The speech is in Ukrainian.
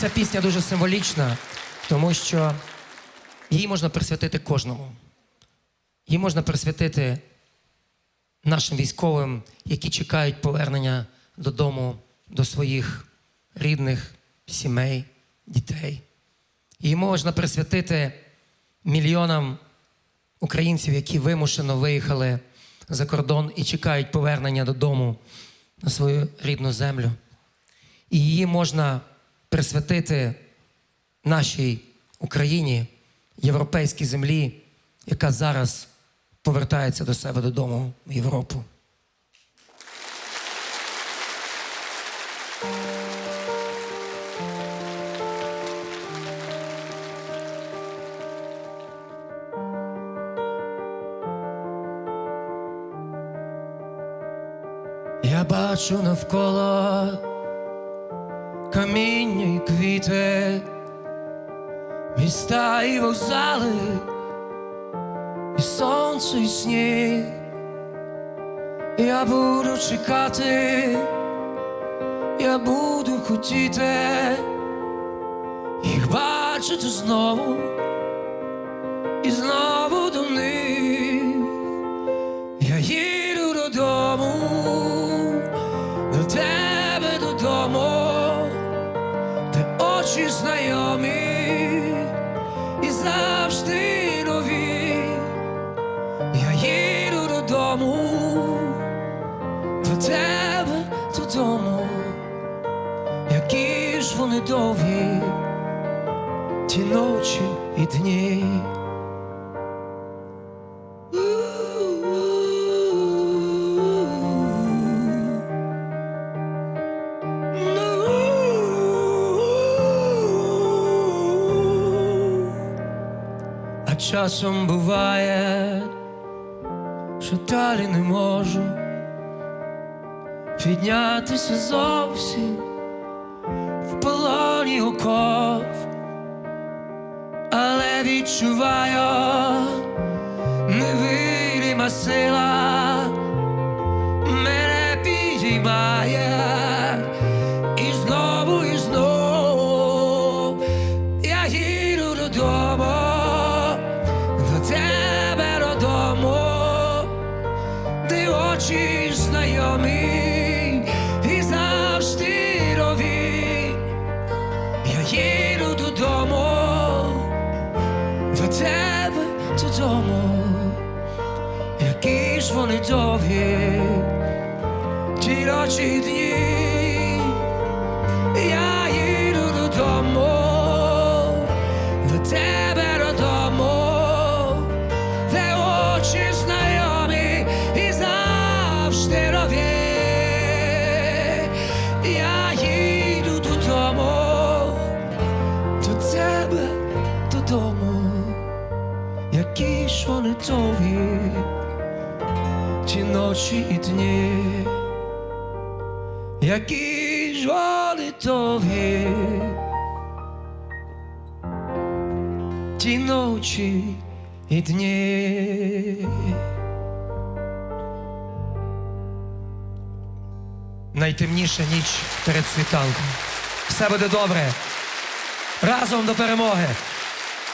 Ця пісня дуже символічна, тому що її можна присвятити кожному. Її можна присвятити нашим військовим, які чекають повернення додому до своїх рідних, сімей, дітей. Її можна присвятити мільйонам українців, які вимушено виїхали за кордон і чекають повернення додому на свою рідну землю. І її можна присвятити нашій Україні, європейській землі, яка зараз повертається до себе додому в Європу. Я бачу навколо каміння і квіти, міста і вокзали, і сонце, і сніг. Я буду чекати, я буду хотіти їх бачити знову знайомі і завжди нові. Я їду додому, до тебе додому, які ж вони довгі, ті ночі і дні. Часом буває, що далі не можу піднятися зовсім в полоні оков, але відчуваю невидима сила очі знайомі і завжди нові. Я їду додому, до тебе додому, які ж вони довгі, ті рочі дні. Які ж вони довгі, ті ночі і дні які ж вони довгі, ті ночі і дні. Найтемніша ніч перед світанком. Все буде добре. Разом до перемоги.